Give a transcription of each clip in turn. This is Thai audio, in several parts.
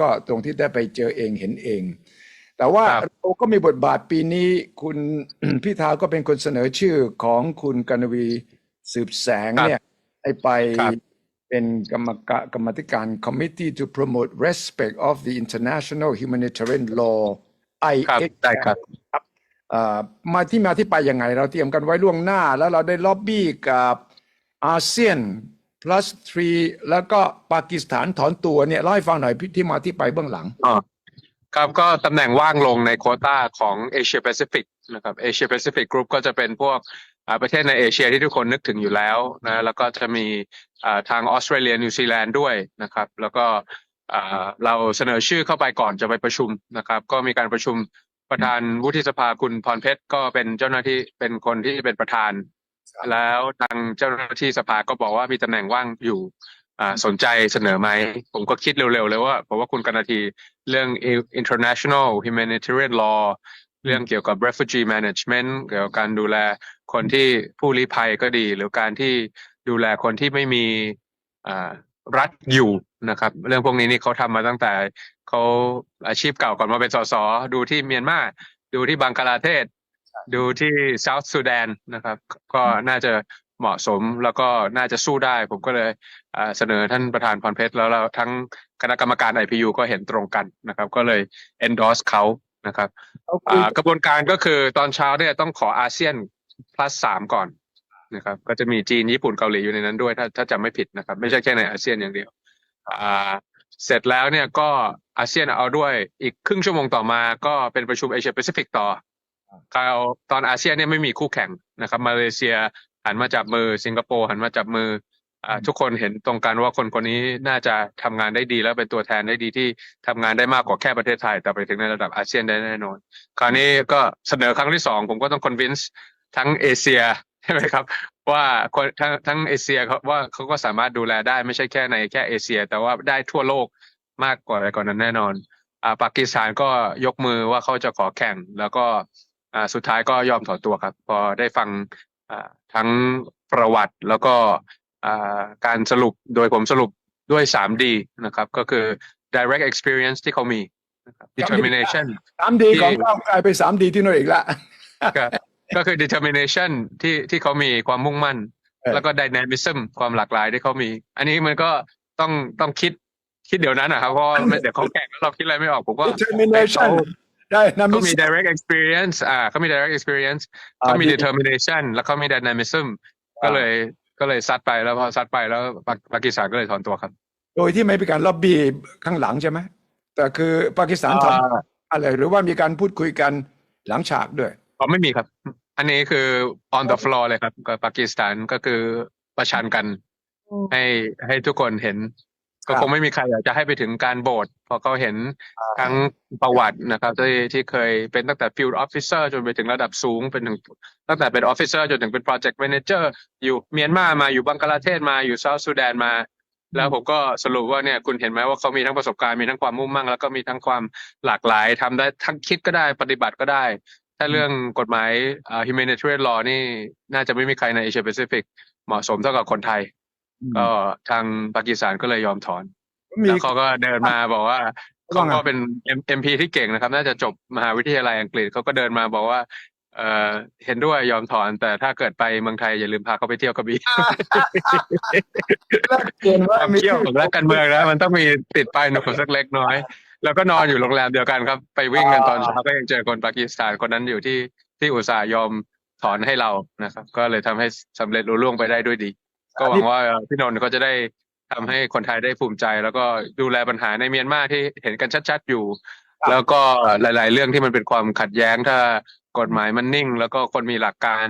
ก็ตรงที่ได้ไปเจอเองเห็นเอง แต่ว่าครับเราก็มีบทบาทปีนี้ คุณพิธาก็เป็นคนเสนอชื่อของคุณกนวีสืบแสงครับเนี่ยให้ไปครับเป็นกรรมการกรรมาธิการ Committee to Promote Respect of the International Humanitarian Law ครับ IX ได้ครับเอ่อมาที่มาที่ไปยังไง เราเตรียมกันไว้ล่วงหน้า แล้วเราได้ล็อบบี้กับอาเซียน plus three แล้วก็ปากีสถานถอนตัวเนี่ยเล่าให้ฟังหน่อยที่มาที่ไปเบื้องหลังอ๋อครับก็ตำแหน่งว่างลงในโคต้าของเอเชียแปซิฟิกนะครับเอเชียแปซิฟิกกรุ๊ปก็จะเป็นพวกประเทศในเอเชียที่ทุกคนนึกถึงอยู่แล้วนะแล้วก็จะมีทางออสเตรเลียนิวซีแลนด์ด้วยนะครับ แล้วก็เราเสนอชื่อเข้าไปก่อนจะไปประชุมนะครับ ก็มีการประชุมประธานวุฒิสภาคุณพรเพชรก็เป็นเจ้าหน้าที่เป็นคนที่เป็นประธาน แล้วทางเจ้าหน้าที่สภาก็บอกว่ามีตำแหน่งว่างอยู่อ่าสนใจเสนอไหม ผมก็คิดเร็วๆเลยว่าผมว่าคุณกนาทีเรื่อง international humanitarian law เรื่องเกี่ยวกับ refugee management เกี่ยวกับการดูแลคนที่ผู้ลี้ภัยก็ดี หรือการที่ดูแลคนที่ไม่มีอ่ารัฐอยู่นะครับ เรื่องพวกนี้นี่เขาทำมาตั้งแต่เขาอาชีพเก่าก่อนมาเป็นสสดูที่เมียนมาดูที่บังกลาเทศ ดูที่เซาท์ซูดานนะครับ ก็น่าจะเหมาะสมแล้วก็น่าจะสู้ได้ ผมก็เลยอ่าเสนอท่านประธานพรเพชรแล้วเราทั้งคณะกรรมการ IPU ก็เห็นตรงกันนะครับ ก็เลย endorse เขานะครับเขาคุยอ่ากระบวนการก็คือตอนเช้าเนี่ยต้องขออาเซียน plus สามก่อนนะครับ ก็จะมีจีนญี่ปุ่นเกาหลีอยู่ในนั้นด้วย ถ้าถ้าจำไม่ผิดนะครับ ไม่ใช่แค่ในอาเซียนอย่างเดียวอ่าเสร็จแล้วเนี่ยก็อาเซียนเอาด้วยอีกครึ่งชั่วโมงต่อมาก็เป็นประชุมเอเชียแปซิฟิกต่อ คราวตอนอาเซียนเนี่ยไม่มีคู่แข่งนะครับ มาเลเซียหันมาจับมือสิงคโปร์หันมาจับมืออ่าทุกคนเห็นตรงกันว่าคนคนนี้น่าจะทำงานได้ดีแล้วเป็นตัวแทนได้ดีที่ทำงานได้มากกว่าแค่ประเทศไทย แต่ไปถึงในระดับอาเซียนได้แน่นอน คราวนี้ก็เสนอครั้งที่สองผมก็ต้อง convince ทั้งเอเชียใช่ไหมครับ ว่าคนทั้งทั้งเอเชียเขาว่าเขาก็สามารถดูแลได้ไม่ใช่แค่ในแค่เอเชีย แต่ว่าได้ทั่วโลกมากกว่าอะไรก่อนนั้นแน่นอนอ่าปากีสถานก็ยกมือว่าเขาจะขอแข่งแล้วก็ อ่าสุดท้ายก็ยอมถอนตัวครับ พอได้ฟังอ่าทั้งประวัติแล้วก็อ่าการสรุปโดยผมสรุปด้วย 3D นะครับ ก็คือ direct experience ที่เขามีนะครับ determination สามดีที่ของก้าวไกลไปสามดีที่โน่นอีกละก็ก็คือ determination ที่ที่เขามีความมุ่งมั่นเออแล้วก็ dynamism ความหลากหลายที่เขามี อันนี้มันก็ต้องต้องคิดคิดเดี๋ยวนั้นนะครับเพราะว่าเดี๋ยวเขาแข่งแล้วเราคิดอะไรไม่ออกผมก็ determination ได้นะเขามิมีส direct experience อ่าเขามี direct experience อ่าเขามีดี determination แล้วเขามี dynamism ก็เลยก็เลยซัดไปแล้วพอซัดไปแล้วปาปากีสถานก็เลยถอนตัวครับ โดยที่ไม่มีการล็อบบี้ข้างหลังใช่ไหมแต่คือปากีสถานทำอะไรหรือว่ามีการพูดคุยกันหลังฉากด้วยอ๋อไม่มีครับ อันนี้คือ on the floor เลยครับกับปากีสถานก็คือประชันกัน ให้ให้ทุกคนเห็น ก็ครับคงไม่มีใครอยากจะให้ไปถึงการโบสเพราะเขาเห็นทั้งประวัตินะครับที่ที่เคยเป็นตั้งแต่ field officer จนไปถึงระดับสูงเป็นถึงตั้งแต่เป็น officer จนถึงเป็น project manager อยู่เมียนมามาอยู่บังกลาเทศมาอยู่เซาท์ซูดานมา แล้วผมก็สรุปว่าเนี่ยคุณเห็นไหมว่าเขามีทั้งประสบการณ์มีทั้งความมุ่งมั่นแล้วก็มีทั้งความหลากหลายทำได้ทั้งคิดก็ได้ปฏิบัติก็ได้ ถ้าเรื่องกฎหมายอ่า humanitarian law นี่น่าจะไม่มีใครในเอเชียแปซิฟิกเหมาะสมเท่ากับคนไทย ก็ทางปากีสถานก็เลยยอมถอนมีแล้วเขาก็เดินมาบอกว่าว่าเขาไงก็เป็นเอ็มพีที่เก่งนะครับ น่าจะจบมหาวิทยาลัยอังกฤษเขาก็เดินมาบอกว่า เออเห็นด้วยยอมถอน แต่ถ้าเกิดไปเมืองไทยอย่าลืมพาเขาไปเที่ยวกระบี่เห็นว่าความมีเที่ยวของนักการเมืองนะมันต้องมีติดไปหนุ่มสักเล็กน้อย แล้วก็นอนอยู่โรงแรมเดียวกันครับ ไปวิ่งกันตอนเช้าก็ยังเจอคนปากีสถานคนนั้นอยู่ที่ที่อุตส่าห์ยอมถอนให้เรานะครับ ก็เลยทำให้สำเร็จรุ่ล่วงไปได้ด้วยดี ก็หวังว่าพี่นนท์เขาจะได้ทำให้คนไทยได้ภูมิใจ แล้วก็ดูแลปัญหาในเมียนมาที่เห็นกันชัด ๆ อยู่ แล้วก็หลาย ๆ เรื่องที่มันเป็นความขัดแย้งถ้ากฎหมายมันนิ่ง แล้วก็คนมีหลักการ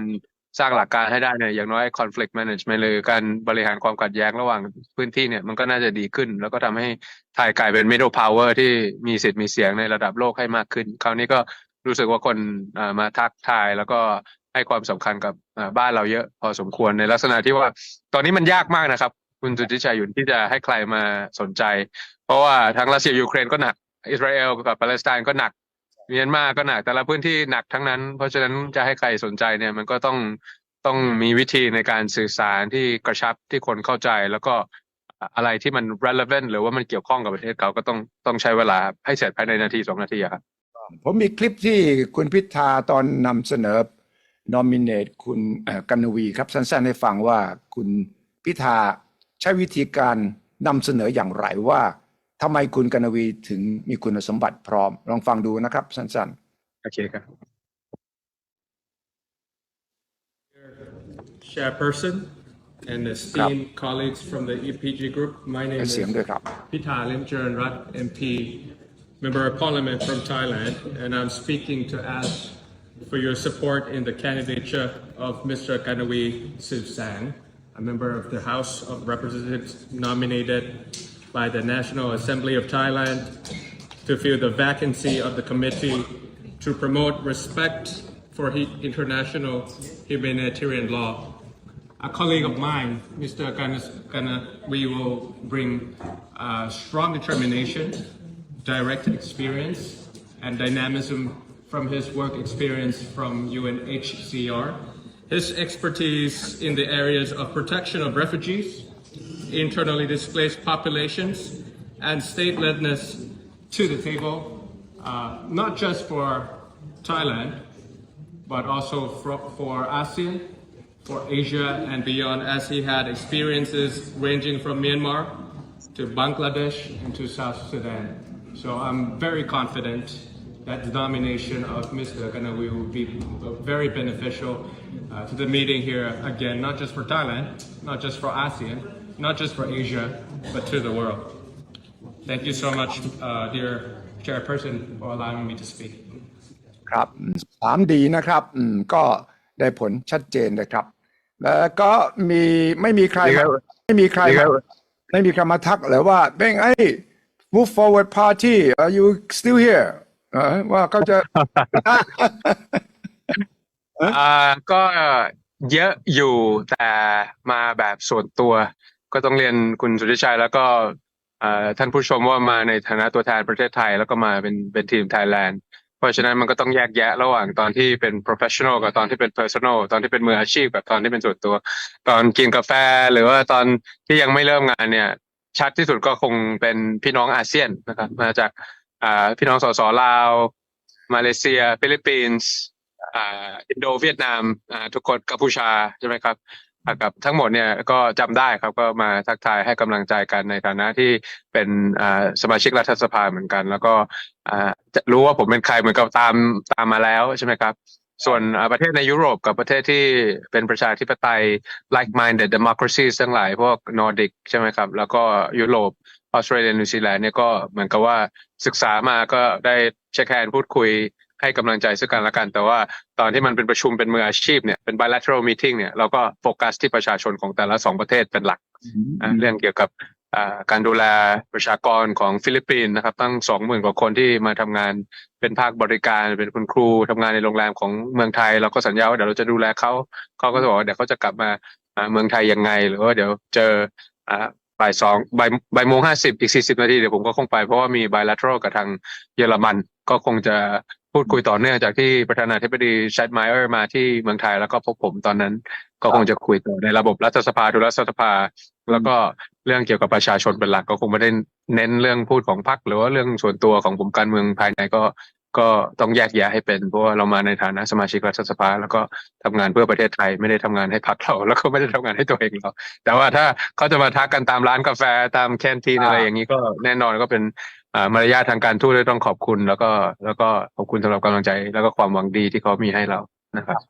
สร้างหลักการให้ได้เนี่ยอย่างน้อย conflict management หรือการบริหารความขัดแย้งระหว่างพื้นที่เนี่ยมันก็น่าจะดีขึ้น แล้วก็ทำให้ไทยกลายเป็น middle power ที่มีสิทธิ์มีเสียงในระดับโลกให้มากขึ้น คราวนี้ก็รู้สึกว่าคนอ่ามาทักทายแล้วก็ ให้ความสำคัญกับบ้านเราเยอะพอสมควรในลักษณะที่ว่า ตอนนี้มันยากมากนะครับ คุณสุทธิชัยหยุ่นที่จะให้ใครมาสนใจ เพราะว่าทั้งรัสเซียยูเครนก็หนัก อิสราเอลกับปาเลสไตน์ก็หนักเมียนมาก็หนัก แต่ละพื้นที่หนักทั้งนั้น เพราะฉะนั้นจะให้ใครสนใจเนี่ยมันก็ต้องต้องมีวิธีในการสื่อสารที่กระชับที่คนเข้าใจ แล้วก็อะไรที่มัน relevant หรือว่ามันเกี่ยวข้องกับประเทศเขาก็ต้องต้องใช้เวลาให้เสร็จภายในนาทีสองนาทีครับผมมีคลิปที่คุณพิธาตอนนำเสนอ nominate คุณเอ่อกันวีครับสั้นๆให้ฟังว่าคุณพิธาใช้วิธีการนำเสนออย่างไรว่าทำไมคุณกันวีถึงมีคุณสมบัติพร้อม ลองฟังดูนะครับ สั้นโอเคครับ Chairperson and esteemed colleagues from the EPG Group. My ๆ name ให้ is เสียงด้วยครับ Pita Limcharan Rat, MP, Member of Parliament from Thailand, and I'm speaking to ask for your support in the candidature of Mr. Kanawi Sivsang, a member of the House of Representatives nominated by the National Assembly of Thailand to fill the vacancy of the committee to promote respect for international humanitarian law. A colleague of mine, Mr. Gana, we will bring uh, strong determination, direct experience, and dynamism from his work experience from UNHCR. His expertise in the areas of protection of refugees, internally displaced populations, and statelessness to the table, uh, not just for Thailand, but also for, for ASEAN, for Asia and beyond, as he had experiences ranging from Myanmar to Bangladesh and to South Sudan. So I'm very confident that the nomination of Mr. Ganawi will be very beneficial uh, to the meeting here again, not just for Thailand, not just for ASEAN, not just for Asia, but to the world. Thank you so much, uh, dear Chairperson, for allowing me to speak. ครับสามดีนะครับอืมก็ได้ผลชัดเจนนะครับ แล้วก็มีไม่มีใคร ดีครับ ไม่มีใคร ดีครับ ไม่มีใครมาทักเลยว่าเบ้งไอ้ move forward party are you still here เออว่าเขาจะ อ่าก็เยอะอยู่แต่มาแบบส่วนตัว ก็ต้องเรียนคุณสุทธิชัยแล้วก็อ่าท่านผู้ชมว่ามาในฐานะตัวแทนประเทศไทย แล้วก็มาเป็นเป็นทีมไทยแลนด์เพราะฉะนั้นมันก็ต้องแยกแยะระหว่างตอนที่เป็น professional กับตอนที่เป็น personal ตอนที่เป็นมืออาชีพกับตอนที่เป็นส่วนตัว ตอนกินกาแฟหรือว่าตอนที่ยังไม่เริ่มงานเนี่ย ชัดที่สุดก็คงเป็นพี่น้องอาเซียนนะครับ มาจาก อ่าพี่น้องสสลาว มาเลเซียฟิลิปปินส์อ่าอินโดเวียดนามอ่าทุกคนกัมพูชาใช่ไหมครับกับทั้งหมดเนี่ยก็จำได้ครับก็มาทักทายให้กำลังใจกันในฐานะที่เป็นอ่าสมาชิกรัฐสภาเหมือนกัน แล้วก็อ่ารู้ว่าผมเป็นใครเหมือนกับตามตามมาแล้วใช่ไหมครับ ส่วนประเทศในยุโรปกับประเทศที่เป็นประชาธิปไตย like-minded democracies ทั้งหลายพวกนอร์ดิกใช่ไหมครับ แล้วก็ยุโรป ออสเตรเลียนิวซีแลนด์เนี่ยก็เหมือนกับว่าศึกษามาก็ได้เช็คแฮนด์พูดคุยให้กำลังใจซึ่งกันและกัน แต่ว่าตอนที่มันเป็นประชุมเป็นมืออาชีพเนี่ยเป็น bilateral meeting เนี่ยเราก็โฟกัสที่ประชาชนของแต่ละสองประเทศเป็นหลักอ่าเรื่องเกี่ยวกับอ่าการดูแลประชากรของฟิลิปปินส์นะครับ ตั้งสองหมื่นกว่าคนที่มาทำงานเป็นภาคบริการเป็นคุณครูทำงานในโรงแรมของเมืองไทย เราก็สัญญาว่าเดี๋ยวเราจะดูแลเขาเขาก็จะบอกว่าเดี๋ยวเขาจะกลับมาอ่าเมืองไทยยังไง หรือว่าเดี๋ยวเจออ่า บ่ายสองบ่ายบ่ายโมงห้าสิบอีกสี่สิบนาทีเดี๋ยวผมก็คงไปเพราะว่ามี bilateral กับทางเยอรมัน ก็คงจะพูดคุยต่อเนื่องจากที่ประธานาธิบดีชัดไมเออร์มาที่เมืองไทยแล้วก็พบผมตอนนั้น ก็คงจะคุยต่อในระบบรัฐสภาดูรัฐสภา แล้วก็เรื่องเกี่ยวกับประชาชนเป็นหลักก็คงไม่ได้เน้นเรื่องพูดของพรรคหรือว่าเรื่องส่วนตัวของผมการเมืองภายในก็ ก็ต้องแยกแยะให้เป็นเพราะว่าเรามาในฐานะสมาชิกรัฐสภา แล้วก็ทำงานเพื่อประเทศไทยไม่ได้ทำงานให้พรรคเราแล้วก็ไม่ได้ทำงานให้ตัวเองเราแต่ว่าถ้าเขาจะมาทักกันตามร้านกาแฟตามแคนทีนอะไรอย่างนี้ก็แน่นอนก็เป็นมารยาททางการทูตที่ต้องขอบคุณ แล้วก็แล้วก็ขอบคุณสำหรับกำลังใจ แล้วก็ความหวังดีที่เขามีให้เรานะครับ